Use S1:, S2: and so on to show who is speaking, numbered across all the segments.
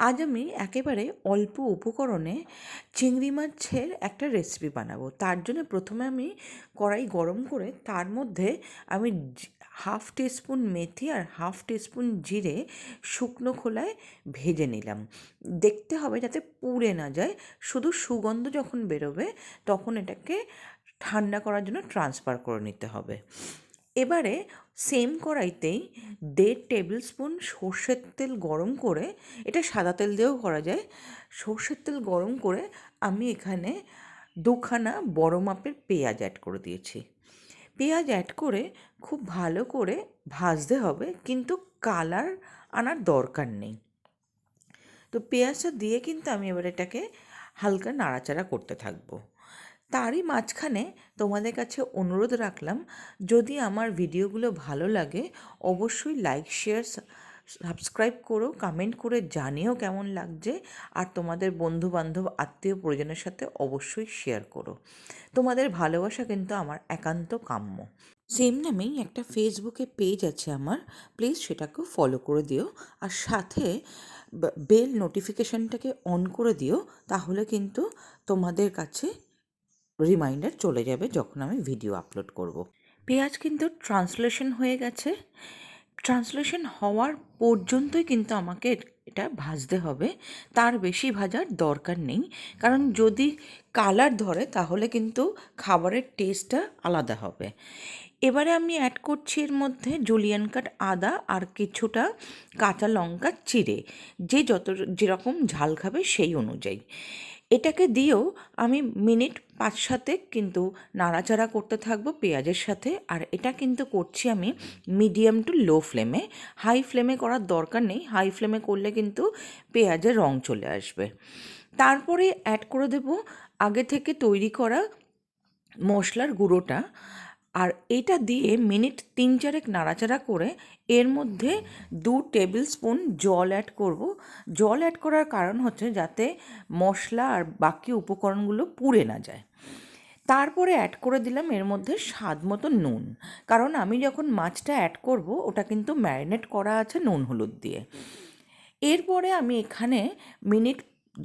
S1: আজ আমি একেবারে অল্প উপকরণে চিংড়ি মাছের একটা রেসিপি বানাবো। তার জন্য প্রথমে আমি কড়াই গরম করে তার মধ্যে আমি হাফ টিস্পুন মেথি আর হাফ টিস্পুন জিরে শুকনো খোলায় ভেজে নিলাম। দেখতে হবে যাতে পুড়ে না যায়। শুধু সুগন্ধ যখন বেরোবে, তখন এটাকে ঠান্ডা করার জন্য ট্রান্সফার করে নিতে হবে। এবারে সেম কড়াইতেই দেড় টেবিল স্পুন সর্ষের তেল গরম করে, এটা সাদা তেল দিয়েও করা যায়, সর্ষের তেল গরম করে আমি এখানে দুখানা বড় মাপের পেঁয়াজ অ্যাড করে দিয়েছি। পেঁয়াজ অ্যাড করে খুব ভালো করে ভাজতে হবে, কিন্তু কালার আনার দরকার নেই। তো পেঁয়াজটা দিয়ে কিন্তু আমি এবার এটাকে হালকা নাড়াচাড়া করতে থাকব। তারই মাঝখানে তোমাদের কাছে অনুরোধ রাখলাম, যদি আমার ভিডিওগুলো ভালো লাগে, অবশ্যই লাইক শেয়ার সাবস্ক্রাইব করো কমেন্ট করে জানিও কেমন লাগছে, আর তোমাদের বন্ধু বান্ধব আত্মীয় পরিজনের সাথে অবশ্যই শেয়ার করো। তোমাদের ভালোবাসা কিন্তু আমার একান্ত কাম্য। সেম নামেই একটা ফেসবুকে পেজ আছে আমার প্লিজ সেটাকেও ফলো করে দিও, আর সাথে বেল নোটিফিকেশানটাকে অন করে দিও, তাহলে কিন্তু তোমাদের কাছে রিমাইন্ডার চলে যাবে যখন আমি ভিডিও আপলোড করব। পেঁয়াজ কিন্তু ট্রান্সলেশন হয়ে গেছে। ট্রান্সলেশন হওয়ার পর্যন্তই কিন্তু আমাকে এটা ভাজতে হবে। তার বেশি ভাজার দরকার নেই। কারণ যদি কালার ধরে, তাহলে কিন্তু খাবারের টেস্টটা আলাদা হবে। এবারে আমি অ্যাড করছি এর মধ্যে জুলিয়ান কাট আদা আর কিছুটা কাঁচা লঙ্কা চিড়ে। যে যত যেরকম ঝাল খাবে সেই অনুযায়ী। এটাকে দিয়েও আমি মিনিট পাঁচ সাথে কিন্তু নাড়াচাড়া করতে থাকব পেঁয়াজের সাথে। আর এটা কিন্তু করছি আমি মিডিয়াম টু লো ফ্লেমে হাই ফ্লেমে করার দরকার নেই। হাই ফ্লেমে করলে কিন্তু পেঁয়াজের রং চলে আসবে। তারপরে অ্যাড করে দেব আগে থেকে তৈরি করা মশলার গুঁড়োটা। আর এটা দিয়ে মিনিট তিন চারেক নাড়াচাড়া করে এর মধ্যে দু টেবিল স্পুন জল অ্যাড করব। জল অ্যাড করার কারণ হচ্ছে যাতে মশলা আর বাকি উপকরণগুলো পুড়ে না যায়। তারপরে অ্যাড করে দিলাম এর মধ্যে স্বাদ মতো নুন। কারণ আমি যখন মাছটা অ্যাড করব, ওটা কিন্তু ম্যারিনেট করা আছে নুন হলুদ দিয়ে। এরপরে আমি এখানে মিনিট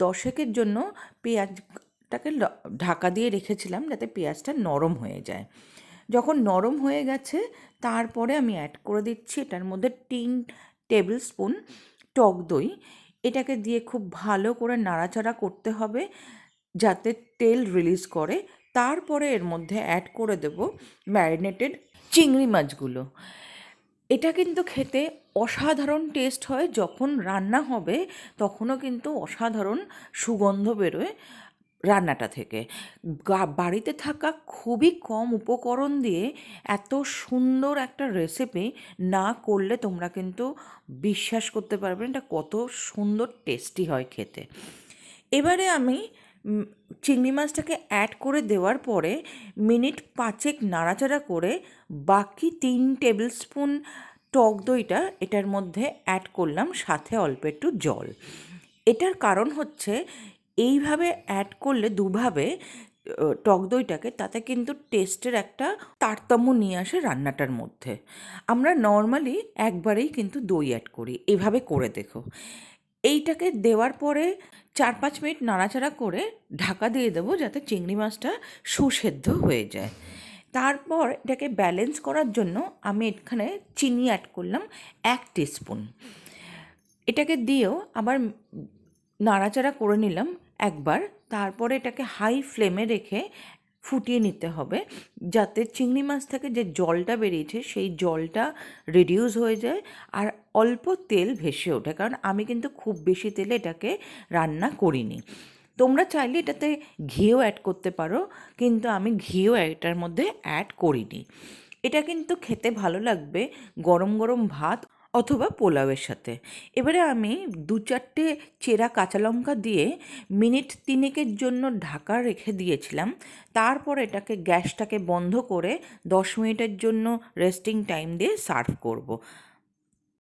S1: দশেকের জন্য পেঁয়াজটাকে ঢাকা দিয়ে রেখেছিলাম যাতে পেঁয়াজটা নরম হয়ে যায়। যখন নরম হয়ে গেছে, তারপরে আমি অ্যাড করে দিচ্ছি এটার মধ্যে তিন টেবিল স্পুন টক দই। এটাকে দিয়ে খুব ভালো করে নাড়াচাড়া করতে হবে যাতে তেল রিলিজ করে। তারপরে এর মধ্যে অ্যাড করে দেব ম্যারিনেটেড চিংড়ি মাছগুলো। এটা কিন্তু খেতে অসাধারণ টেস্ট হয়। যখন রান্না হবে, তখনও কিন্তু অসাধারণ সুগন্ধ বেরোয় রান্নাটা থেকে। বাড়িতে থাকা খুবই কম উপকরণ দিয়ে এত সুন্দর একটা রেসিপি না করলে তোমরা কিন্তু বিশ্বাস করতে পারবে এটা কত সুন্দর টেস্টি হয় খেতে। এবারে আমি চিংড়ি মাছটাকে অ্যাড করে দেওয়ার পরে মিনিট পাঁচেক নাড়াচাড়া করে বাকি তিন টেবিল স্পুন টক দইটা এটার মধ্যে অ্যাড করলাম, সাথে অল্প একটু জল। এটার কারণ হচ্ছে এইভাবে অ্যাড করলে দুভাবে টক দইটাকে তাতে কিন্তু টেস্টের একটা তারতম্য নিয়ে আসে রান্নাটার মধ্যে। আমরা নর্মালি একবারেই কিন্তু দই অ্যাড করি। এভাবে করে দেখো। এইটাকে দেওয়ার পরে চার পাঁচ মিনিট নাড়াচাড়া করে ঢাকা দিয়ে দেবো যাতে চিংড়ি মাছটা সুসেদ্ধ হয়ে যায়। তারপর এটাকে ব্যালেন্স করার জন্য আমি এখানে চিনি অ্যাড করলাম এক টিস্পুন এটাকে দিয়েও আবার নাড়াচাড়া করে নিলাম একবার। তারপরে এটাকে হাই ফ্লেমে রেখে ফুটিয়ে নিতে হবে। যাতে চিংড়ি মাছ থেকে যে জলটা বেরিয়েছে, সেই জলটা রিডিউস হয়ে যায় আর অল্প তেল ভেসে ওঠে। কারণ আমি কিন্তু খুব বেশি তেলে এটাকে রান্না করিনি। তোমরা চাইলে এটাতে ঘিও অ্যাড করতে পারো, কিন্তু আমি ঘিও এটার মধ্যে অ্যাড করিনি। এটা কিন্তু খেতে ভালো লাগবে। গরম গরম ভাত অথবা পোলাওয়ের সাথে এবারে আমি দু চারটে চেরা কাঁচা লঙ্কা দিয়ে মিনিট তিনেকের জন্য ঢাকা রেখে দিয়েছিলাম তারপর এটাকে গ্যাসটাকে বন্ধ করে দশ মিনিটের জন্য রেস্টিং টাইম দিয়ে সার্ভ করব।